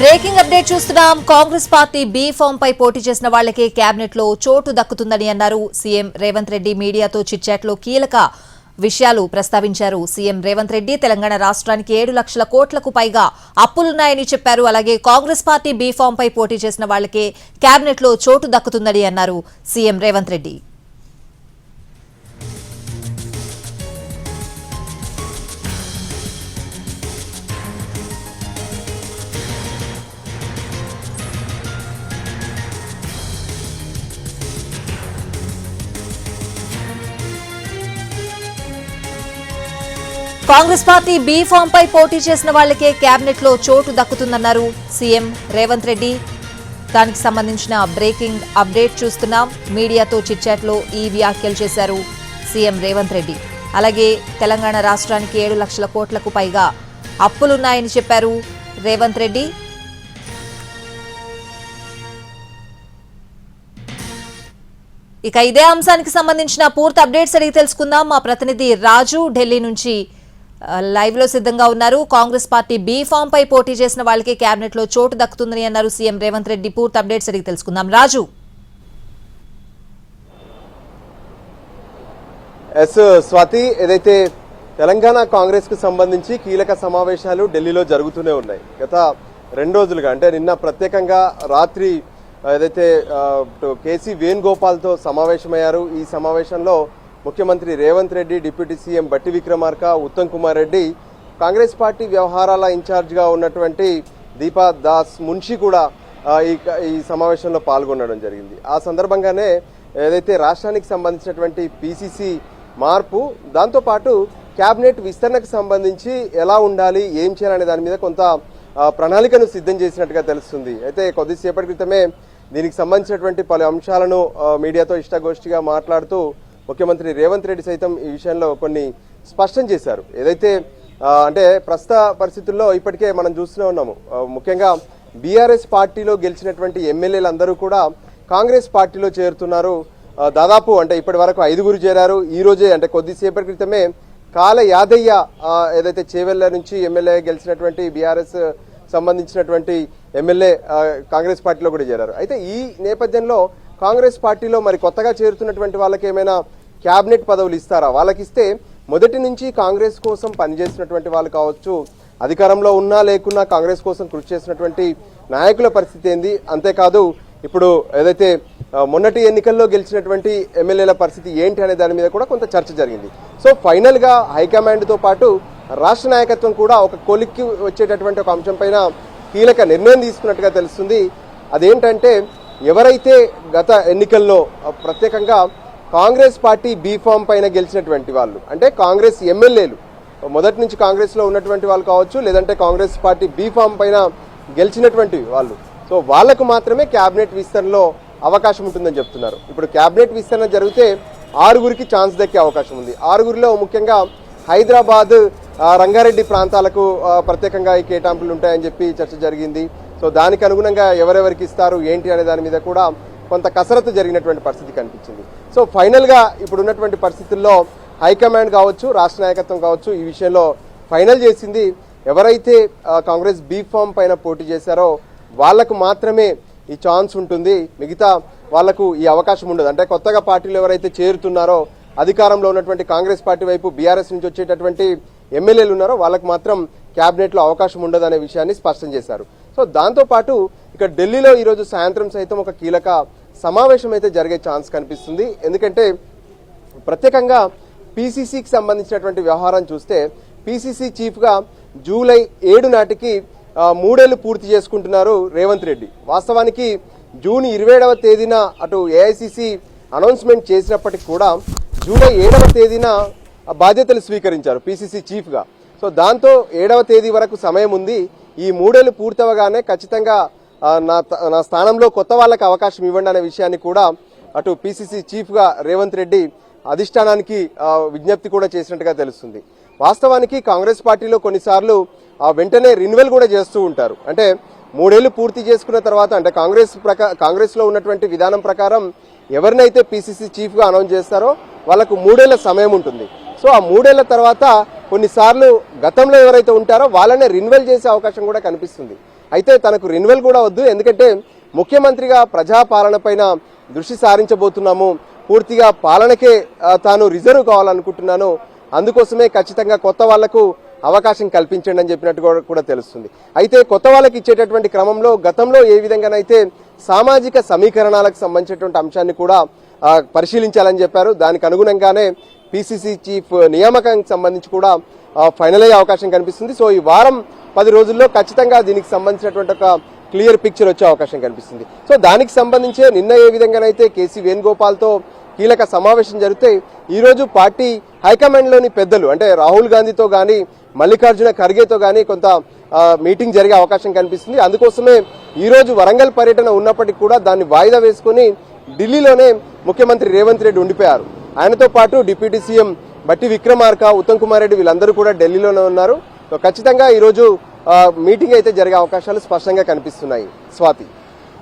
Breaking update చూస్తున్నాం. Congress party B form పై పోటీ చేసిన వాళ్ళకే కేబినెట్లో చోటు దక్కుతుందని అన్నారు. సీఎం రేవంత్ రెడ్డి మీడియాతో చిట్చాట్లో కీలక విషయాలు ప్రస్తావించారు. సీఎం రేవంత్ రెడ్డి తెలంగాణ రాష్ట్రానికి ఏడు లక్షల కోట్లకు పైగా అప్పులున్నాయని చెప్పారు. అలాగే కాంగ్రెస్ పార్టీ బీఫామ్ పై పోటీ చేసిన వాళ్ళకే కేబినెట్లో చోటు దక్కుతుందని అన్నారు CM Revanth Reddy. Congress party B form పై పోటీ చేసిన వాళ్ళకే కేబినెట్లో చోటు దక్కుతుందన్నారు సీఎం రేవంత్ రెడ్డి. దానికి సంబంధించిన బ్రేకింగ్ అప్డేట్ చూస్తున్నాం. మీడియాతో చిట్చాట్లో ఈ వ్యాఖ్యలు చేశారు సీఎం రేవంత్ రెడ్డి. అలాగే తెలంగాణ రాష్ట్రానికి ఏడు లక్షల కోట్లకు పైగా అప్పులున్నాయని చెప్పారు రేవంత్ రెడ్డి. ఇక ఇదే అంశానికి సంబంధించిన పూర్తి అప్డేట్స్ అడిగి తెలుసుకుందాం. మా ప్రతినిధి రాజు ఢిల్లీ నుంచి లైవ్లో సిద్ధంగా ఉన్నారు. కాంగ్రెస్ పార్టీ బీ ఫామ్ పై పోటీ చేసిన వాళ్ళకి కేబినెట్లో చోటు దక్కుతుందని అన్నారు సీఎం రేవంత్ రెడ్డి. పూర్తి అప్డేట్స్ అడిగి తెలుసుకుందాం. రాజు. ఎస్ స్వాతి ఏదైతే తెలంగాణ కాంగ్రెస్కు సంబంధించి కీలక సమావేశాలు ఢిల్లీలో జరుగుతూనే ఉన్నాయి. గత రెండు రోజులుగా అంటే నిన్న ప్రత్యేకంగా రాత్రి ఏదైతే ఆ, కేసీ వేణుగోపాల్తో సమావేశమయ్యారు. ఈ సమావేశంలో ముఖ్యమంత్రి Revanth Reddy deputy CM Bhatti Vikramarka Uttam Kumar Reddy Congress party వ్యవహారాల ఇన్ఛార్జ్గా ఉన్నటువంటి దీపా దాస్ మున్షి కూడా ఈ ఈ సమావేశంలో పాల్గొనడం జరిగింది. ఆ సందర్భంగానే ఏదైతే రాష్ట్రానికి సంబంధించినటువంటి పీసీసీ మార్పు దాంతోపాటు క్యాబినెట్ విస్తరణకు సంబంధించి ఎలా ఉండాలి ఏం చేయాలనే దాని మీద కొంత ప్రణాళికను సిద్ధం చేసినట్టుగా తెలుస్తుంది. అయితే కొద్దిసేపటి క్రితమే దీనికి సంబంధించినటువంటి పలు అంశాలను మీడియాతో ఇష్టగోష్ఠిగా మాట్లాడుతూ ముఖ్యమంత్రి రేవంత్ రెడ్డి సైతం ఈ విషయంలో కొన్ని స్పష్టం చేశారు. ఏదైతే అంటే ప్రస్తుత పరిస్థితుల్లో ఇప్పటికే మనం చూస్తూనే ఉన్నాము. ముఖ్యంగా బీఆర్ఎస్ పార్టీలో గెలిచినటువంటి ఎమ్మెల్యేలందరూ కూడా కాంగ్రెస్ పార్టీలో చేరుతున్నారు. దాదాపు అంటే ఇప్పటి వరకు ఐదుగురు చేరారు. ఈ రోజే అంటే కొద్దిసేపటి క్రితమే కాల యాదయ్య ఏదైతే చేవెళ్ళ నుంచి ఎమ్మెల్యే గెలిచినటువంటి బీఆర్ఎస్ సంబంధించినటువంటి ఎమ్మెల్యే కాంగ్రెస్ పార్టీలో కూడా చేరారు. అయితే ఈ నేపథ్యంలో కాంగ్రెస్ పార్టీలో మరి కొత్తగా చేరుతున్నటువంటి వాళ్ళకి ఏమైనా క్యాబినెట్ పదవులు ఇస్తారా? వాళ్ళకి ఇస్తే మొదటి నుంచి కాంగ్రెస్ కోసం పనిచేసినటువంటి వాళ్ళు కావచ్చు అధికారంలో ఉన్నా లేకున్నా కాంగ్రెస్ కోసం కృషి చేసినటువంటి నాయకుల పరిస్థితి ఏంది? అంతేకాదు ఇప్పుడు ఏదైతే మొన్నటి ఎన్నికల్లో గెలిచినటువంటి ఎమ్మెల్యేల పరిస్థితి ఏంటి అనే దాని మీద కూడా కొంత చర్చ జరిగింది. సో ఫైనల్గా హైకమాండ్తో పాటు రాష్ట్ర నాయకత్వం కూడా ఒక కొలిక్కి వచ్చేటటువంటి ఒక అంశం పైన కీలక నిర్ణయం తీసుకున్నట్టుగా తెలుస్తుంది. అదేంటంటే ఎవరైతే గత ఎన్నికల్లో ప్రత్యేకంగా కాంగ్రెస్ పార్టీ బీఫామ్ పైన గెలిచినటువంటి వాళ్ళు. అంటే కాంగ్రెస్ ఎమ్మెల్యేలు. మొదటి నుంచి కాంగ్రెస్లో ఉన్నటువంటి వాళ్ళు కావచ్చు లేదంటే కాంగ్రెస్ పార్టీ బీఫామ్ పైన గెలిచినటువంటి వాళ్ళు. సో వాళ్ళకు మాత్రమే క్యాబినెట్ విస్తరణలో అవకాశం ఉంటుందని చెప్తున్నారు. ఇప్పుడు క్యాబినెట్ విస్తరణ జరిగితే ఆరుగురికి ఛాన్స్ దక్కే అవకాశం ఉంది. ఆరుగురిలో ముఖ్యంగా హైదరాబాద్ రంగారెడ్డి ప్రాంతాలకు ప్రత్యేకంగా ఈ కేటాంపులు ఉంటాయని చెప్పి చర్చ జరిగింది. సో దానికి అనుగుణంగా ఎవరెవరికి ఇస్తారు ఏంటి అనే దాని మీద కూడా కొంత కసరత్తు జరిగినటువంటి పరిస్థితి కనిపించింది. సో ఫైనల్గా ఇప్పుడున్నటువంటి పరిస్థితుల్లో హైకమాండ్ కావచ్చు రాష్ట్ర నాయకత్వం కావచ్చు ఈ విషయంలో ఫైనల్ చేసింది ఎవరైతే కాంగ్రెస్ బీ ఫామ్ పైన పోటీ చేశారో వాళ్ళకు మాత్రమే ఈ ఛాన్స్ ఉంటుంది. మిగతా వాళ్ళకు ఈ అవకాశం ఉండదు. అంటే కొత్తగా పార్టీలు ఎవరైతే చేరుతున్నారో అధికారంలో ఉన్నటువంటి కాంగ్రెస్ పార్టీ వైపు బీఆర్ఎస్ నుంచి వచ్చేటటువంటి ఎమ్మెల్యేలు ఉన్నారో వాళ్ళకు మాత్రం క్యాబినెట్లో అవకాశం ఉండదు అనే విషయాన్ని స్పష్టం చేశారు. సో దాంతోపాటు ఇక ఢిల్లీలో ఈరోజు సాయంత్రం సైతం ఒక కీలక సమావేశం అయితే జరిగే ఛాన్స్ కనిపిస్తుంది. ఎందుకంటే ప్రత్యేకంగా పీసీసీకి సంబంధించినటువంటి వ్యవహారం చూస్తే పీసీసీ చీఫ్గా జూలై ఏడు నాటికి మూడేళ్ళు పూర్తి చేసుకుంటున్నారు రేవంత్ రెడ్డి. వాస్తవానికి జూన్ ఇరవై ఏడవ తేదీన అటు ఏఐసిసి అనౌన్స్మెంట్ చేసినప్పటికి కూడా జూలై ఏడవ తేదీన బాధ్యతలు స్వీకరించారు పీసీసీ చీఫ్గా. సో దాంతో ఏడవ తేదీ వరకు సమయం ఉంది. ఈ మూడేళ్ళు పూర్తవగానే ఖచ్చితంగా నా నా స్థానంలో కొత్త వాళ్ళకి అవకాశం ఇవ్వండి అనే విషయాన్ని కూడా అటు పీసీసీ చీఫ్గా రేవంత్ రెడ్డి అధిష్టానానికి విజ్ఞప్తి కూడా చేసినట్టుగా తెలుస్తుంది. వాస్తవానికి కాంగ్రెస్ పార్టీలో కొన్నిసార్లు వెంటనే రిన్యువల్ కూడా చేస్తూ ఉంటారు. అంటే మూడేళ్ళు పూర్తి చేసుకున్న తర్వాత అంటే కాంగ్రెస్ ప్రకా కాంగ్రెస్లో ఉన్నటువంటి విధానం ప్రకారం ఎవరినైతే పీసీసీ చీఫ్గా అనౌన్స్ చేస్తారో వాళ్ళకు మూడేళ్ళ సమయం ఉంటుంది. సో ఆ మూడేళ్ళ తర్వాత కొన్నిసార్లు గతంలో ఎవరైతే ఉంటారో వాళ్ళనే రిన్యువల్ చేసే అవకాశం కూడా కనిపిస్తుంది. అయితే తనకు రెన్యువల్ కూడా వద్దు. ఎందుకంటే ముఖ్యమంత్రిగా ప్రజాపాలన పైన దృష్టి సారించబోతున్నాము. పూర్తిగా పాలనకే తాను రిజర్వ్ కావాలనుకుంటున్నాను. అందుకోసమే ఖచ్చితంగా కొత్త వాళ్ళకు అవకాశం కల్పించండి అని చెప్పినట్టు కూడా- కూడా తెలుస్తుంది. అయితే కొత్త వాళ్ళకి ఇచ్చేటటువంటి క్రమంలో గతంలో ఏ విధంగానైతే సామాజిక సమీకరణాలకు సంబంధించినటువంటి అంశాన్ని కూడా పరిశీలించాలని చెప్పారు. దానికి అనుగుణంగానే పిసిసి చీఫ్ నియామకానికి సంబంధించి కూడా ఫైనల్ అయ్యే అవకాశం కనిపిస్తుంది. సో ఈ వారం పది రోజుల్లో ఖచ్చితంగా దీనికి సంబంధించినటువంటి ఒక క్లియర్ పిక్చర్ వచ్చే అవకాశం కనిపిస్తుంది. సో దానికి సంబంధించే నిన్న ఏ విధంగానైతే కేసీ వేణుగోపాల్తో కీలక సమావేశం జరిగితే ఈరోజు పార్టీ హైకమాండ్లోని పెద్దలు అంటే రాహుల్ గాంధీతో కానీ మల్లికార్జున ఖర్గేతో కానీ కొంత మీటింగ్ జరిగే అవకాశం కనిపిస్తుంది. అందుకోసమే ఈరోజు వరంగల్ పర్యటన ఉన్నప్పటికీ కూడా దాన్ని వాయిదా వేసుకుని ఢిల్లీలోనే ముఖ్యమంత్రి రేవంత్ రెడ్డి ఉండిపోయారు. ఆయనతో పాటు డిప్యూటీ సీఎం బట్టి విక్రమార్క ఉత్తమ్ కుమార్ రెడ్డి వీళ్ళందరూ కూడా ఢిల్లీలోనే ఉన్నారు. సో ఖచ్చితంగా ఈరోజు మీటింగ్ అయితే జరిగే అవకాశాలు స్పష్టంగా కనిపిస్తున్నాయి. స్వాతి.